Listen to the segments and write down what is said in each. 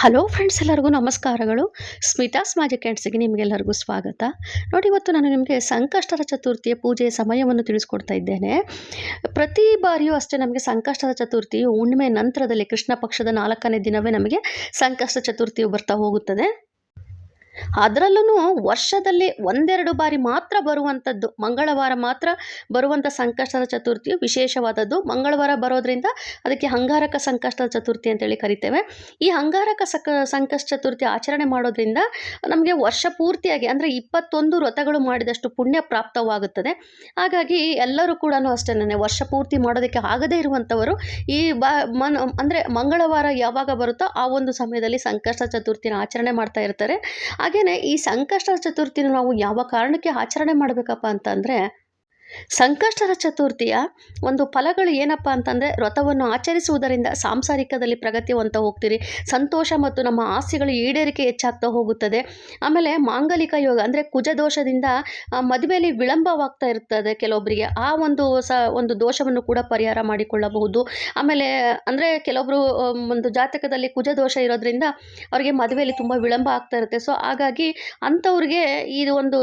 Hello friends ಎಲ್ಲರಿಗೂ ನಮಸ್ಕಾರಗಳು. Smitha's magic ಹ್ಯಾಂಡ್ಸ್ಗೆ ನಿಮಗೆಲ್ಲರಿಗೂ ಸ್ವಾಗತ. ನೋಡಿ, ಇವತ್ತು ನಾನು ನಿಮಗೆ ಸಂಕಷ್ಟದ ಚತುರ್ಥಿಯ ಪೂಜೆಯ ಸಮಯವನ್ನು ತಿಳಿಸ್ಕೊಡ್ತಾ ಇದ್ದೇನೆ. ಪ್ರತಿ ಬಾರಿಯೂ ಅಷ್ಟೇ ನಮಗೆ ಸಂಕಷ್ಟದ ಚತುರ್ಥಿಯು ಹುಣ್ಣಿಮೆ ನಂತರದಲ್ಲಿ ಕೃಷ್ಣ ಪಕ್ಷದ ನಾಲ್ಕನೇ ದಿನವೇ ನಮಗೆ ಸಂಕಷ್ಟ ಚತುರ್ಥಿಯು ಬರ್ತಾ ಹೋಗುತ್ತದೆ. ಅದರಲ್ಲೂ ವರ್ಷದಲ್ಲಿ ಒಂದೆರಡು ಬಾರಿ ಮಾತ್ರ ಬರುವಂಥದ್ದು. ಮಂಗಳವಾರ ಮಾತ್ರ ಬರುವಂಥ ಸಂಕಷ್ಟದ ಚತುರ್ಥಿಯು ವಿಶೇಷವಾದದ್ದು. ಮಂಗಳವಾರ ಬರೋದ್ರಿಂದ ಅದಕ್ಕೆ ಅಂಗಾರಕ ಸಂಕಷ್ಟದ ಚತುರ್ಥಿ ಅಂತೇಳಿ ಕರಿತೇವೆ. ಈ ಅಂಗಾರಕ ಸಕ, ಸಂಕಷ್ಟ ಚತುರ್ಥಿ ಆಚರಣೆ ಮಾಡೋದ್ರಿಂದ ನಮಗೆ ವರ್ಷ ಪೂರ್ತಿಯಾಗಿ ಅಂದರೆ ಇಪ್ಪತ್ತೊಂದು ವ್ರತಗಳು ಮಾಡಿದಷ್ಟು ಪುಣ್ಯ ಪ್ರಾಪ್ತವಾಗುತ್ತದೆ. ಹಾಗಾಗಿ ಎಲ್ಲರೂ ಕೂಡ ಅಷ್ಟೇ ವರ್ಷ ಪೂರ್ತಿ ಮಾಡೋದಕ್ಕೆ ಆಗದೇ ಇರುವಂಥವರು ಈ ಬ, ಮನ್, ಅಂದರೆ ಮಂಗಳವಾರ ಯಾವಾಗ ಬರುತ್ತೋ ಆ ಒಂದು ಸಮಯದಲ್ಲಿ ಸಂಕಷ್ಟ ಚತುರ್ಥಿನ ಆಚರಣೆ ಮಾಡ್ತಾ ಇರ್ತಾರೆ. ಹಾಗೆಯೇ ಈ ಸಂಕಷ್ಟ ಚತುರ್ಥಿನ ನಾವು ಯಾವ ಕಾರಣಕ್ಕೆ ಆಚರಣೆ ಮಾಡಬೇಕಪ್ಪ ಅಂತಂದರೆ ಸಂಕಷ್ಟದ ಚತುರ್ಥಿಯ ಒಂದು ಫಲಗಳು ಏನಪ್ಪ ಅಂತಂದರೆ ವ್ರತವನ್ನು ಆಚರಿಸುವುದರಿಂದ ಸಾಂಸಾರಿಕದಲ್ಲಿ ಪ್ರಗತಿ ಹೊಂತ ಹೋಗ್ತೀರಿ. ಸಂತೋಷ ಮತ್ತು ನಮ್ಮ ಆಸೆಗಳು ಈಡೇರಿಕೆ ಹೆಚ್ಚಾಗ್ತಾ ಹೋಗುತ್ತದೆ. ಆಮೇಲೆ ಮಾಂಗಲಿಕ ಯೋಗ ಅಂದರೆ ಕುಜದೋಷದಿಂದ ಮದುವೆಯಲ್ಲಿ ವಿಳಂಬವಾಗ್ತಾ ಇರ್ತದೆ ಕೆಲವೊಬ್ಬರಿಗೆ ಆ ಒಂದು ಸ, ಒಂದು ದೋಷವನ್ನು ಕೂಡ ಪರಿಹಾರ ಮಾಡಿಕೊಳ್ಳಬಹುದು. ಆಮೇಲೆ ಅಂದರೆ ಕೆಲವೊಬ್ಬರು ಒಂದು ಜಾತಕದಲ್ಲಿ ಕುಜದೋಷ ಇರೋದ್ರಿಂದ ಅವರಿಗೆ ಮದುವೆಯಲ್ಲಿ ತುಂಬ ವಿಳಂಬ ಆಗ್ತಾ ಇರುತ್ತೆ. ಸೊ, ಹಾಗಾಗಿ ಅಂಥವ್ರಿಗೆ ಇದು ಒಂದು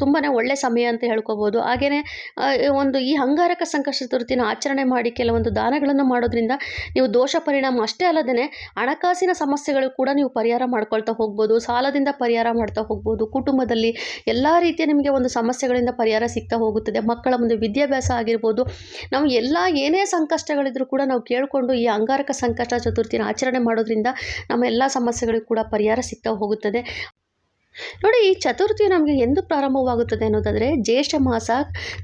ತುಂಬಾ ಒಳ್ಳೆ ಸಮಯ ಅಂತ ಹೇಳ್ಕೋಬೋದು. ಹಾಗೆಯೇ ಒಂದು ಈ ಅಂಗಾರಕ ಸಂಕಷ್ಟ ಚತುರ್ಥಿನ ಆಚರಣೆ ಮಾಡಿ ಕೆಲವೊಂದು ದಾನಗಳನ್ನು ಮಾಡೋದ್ರಿಂದ ನೀವು ದೋಷ ಪರಿಣಾಮ ಅಷ್ಟೇ ಅಲ್ಲದೆ ಹಣಕಾಸಿನ ಸಮಸ್ಯೆಗಳು ಕೂಡ ನೀವು ಪರಿಹಾರ ಮಾಡ್ಕೊಳ್ತಾ ಹೋಗ್ಬೋದು, ಸಾಲದಿಂದ ಪರಿಹಾರ ಮಾಡ್ತಾ ಹೋಗ್ಬೋದು, ಕುಟುಂಬದಲ್ಲಿ ಎಲ್ಲ ರೀತಿಯ ನಿಮಗೆ ಒಂದು ಸಮಸ್ಯೆಗಳಿಂದ ಪರಿಹಾರ ಸಿಗ್ತಾ ಹೋಗುತ್ತದೆ, ಮಕ್ಕಳ ಒಂದು ವಿದ್ಯಾಭ್ಯಾಸ ಆಗಿರ್ಬೋದು, ನಾವು ಎಲ್ಲ ಏನೇ ಸಂಕಷ್ಟಗಳಿದ್ರೂ ಕೂಡ ನಾವು ಕೇಳಿಕೊಂಡು ಈ ಅಂಗಾರಕ ಸಂಕಷ್ಟ ಚತುರ್ಥಿನ ಆಚರಣೆ ಮಾಡೋದ್ರಿಂದ ನಮ್ಮ ಎಲ್ಲ ಸಮಸ್ಯೆಗಳಿಗೂ ಕೂಡ ಪರಿಹಾರ ಸಿಗ್ತಾ ಹೋಗುತ್ತದೆ. ನೋಡಿ, ಈ ಚತುರ್ಥಿ ನಮಗೆ ಎಂದು ಪ್ರಾರಂಭವಾಗುತ್ತದೆ ಅನ್ನೋದಾದರೆ ಜ್ಯೇಷ್ಠ ಮಾಸ,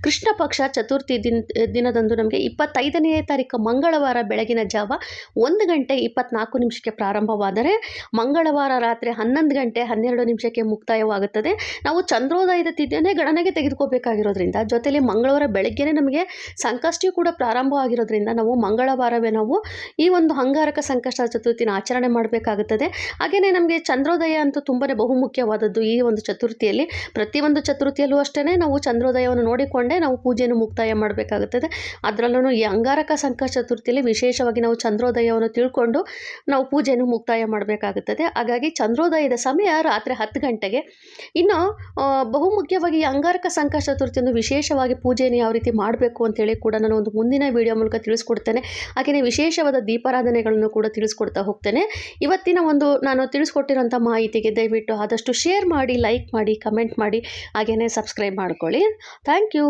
ಕೃಷ್ಣ ಪಕ್ಷ ಚತುರ್ಥಿ ದಿನ, ದಿನದಂದು ನಮಗೆ ಇಪ್ಪತ್ತೈದನೇ ತಾರೀಕು ಮಂಗಳವಾರ ಬೆಳಗಿನ ಜಾವ ಒಂದು ಗಂಟೆ ಇಪ್ಪತ್ನಾಲ್ಕು ನಿಮಿಷಕ್ಕೆ ಪ್ರಾರಂಭವಾದರೆ ಮಂಗಳವಾರ ರಾತ್ರಿ ಹನ್ನೊಂದು ಗಂಟೆ ಹನ್ನೆರಡು ನಿಮಿಷಕ್ಕೆ ಮುಕ್ತಾಯವಾಗುತ್ತದೆ. ನಾವು ಚಂದ್ರೋದಯದ ತಿಥಿಯನ್ನೇ ಗಣನೆಗೆ ತೆಗೆದುಕೋಬೇಕಾಗಿರೋದ್ರಿಂದ ಜೊತೆಯಲ್ಲಿ ಮಂಗಳವಾರ ಬೆಳಗ್ಗೆನೇ ನಮಗೆ ಸಂಕಷ್ಟಿಯೂ ಕೂಡ ಪ್ರಾರಂಭವಾಗಿರೋದ್ರಿಂದ ನಾವು ಮಂಗಳವಾರವೇ ನಾವು ಈ ಒಂದು ಅಂಗಾರಕ ಸಂಕಷ್ಟ ಚತುರ್ಥಿನ ಆಚರಣೆ ಮಾಡಬೇಕಾಗುತ್ತದೆ. ಹಾಗೆಯೇ ನಮಗೆ ಚಂದ್ರೋದಯ ಅಂತೂ ತುಂಬಾ ಬಹುಮುಖ್ಯವಾದದ್ದು ಈ ಒಂದು ಚತುರ್ಥಿಯಲ್ಲಿ. ಪ್ರತಿಯೊಂದು ಚತುರ್ಥಿಯಲ್ಲೂ ಅಷ್ಟೇ ನಾವು ಚಂದ್ರೋದಯವನ್ನು ನೋಡಿಕೊಂಡೇ ನಾವು ಪೂಜೆಯನ್ನು ಮುಕ್ತಾಯ ಮಾಡಬೇಕಾಗುತ್ತದೆ. ಅದರಲ್ಲೂ ಈ ಅಂಗಾರಕ ಸಂಕಷ್ಟ ಚತುರ್ಥಿಯಲ್ಲಿ ವಿಶೇಷವಾಗಿ ನಾವು ಚಂದ್ರೋದಯವನ್ನು ತಿಳ್ಕೊಂಡು ನಾವು ಪೂಜೆಯನ್ನು ಮುಕ್ತಾಯ ಮಾಡಬೇಕಾಗುತ್ತದೆ. ಹಾಗಾಗಿ ಚಂದ್ರೋದಯದ ಸಮಯ ರಾತ್ರಿ ಹತ್ತು ಗಂಟೆಗೆ. ಇನ್ನು ಬಹುಮುಖ್ಯವಾಗಿ ಈ ಅಂಗಾರಕ ಸಂಕಷ್ಟ ಚತುರ್ಥಿಯನ್ನು ವಿಶೇಷವಾಗಿ ಪೂಜೆಯನ್ನು ಯಾವ ರೀತಿ ಮಾಡಬೇಕು ಅಂತೇಳಿ ಕೂಡ ನಾನು ಒಂದು ಮುಂದಿನ ವಿಡಿಯೋ ಮೂಲಕ ತಿಳಿಸ್ಕೊಡ್ತೇನೆ. ಹಾಗೆಯೇ ವಿಶೇಷವಾದ ದೀಪಾರಾಧನೆಗಳನ್ನು ಕೂಡ ತಿಳಿಸ್ಕೊಡ್ತಾ ಹೋಗ್ತೇನೆ. ಇವತ್ತಿನ ಒಂದು ನಾನು ತಿಳಿಸ್ಕೊಟ್ಟಿರೋಂಥ ಮಾಹಿತಿಗೆ ದಯವಿಟ್ಟು ಆದಷ್ಟು ಶೇರ್ ಮಾಡಿ ಲೈಕ್ ಮಾಡಿ ಕಮೆಂಟ್ ಮಾಡಿ ಹಾಗೆಯೇ ಸಬ್ಸ್ಕ್ರೈಬ್ ಮಾಡ್ಕೊಳ್ಳಿ. Thank you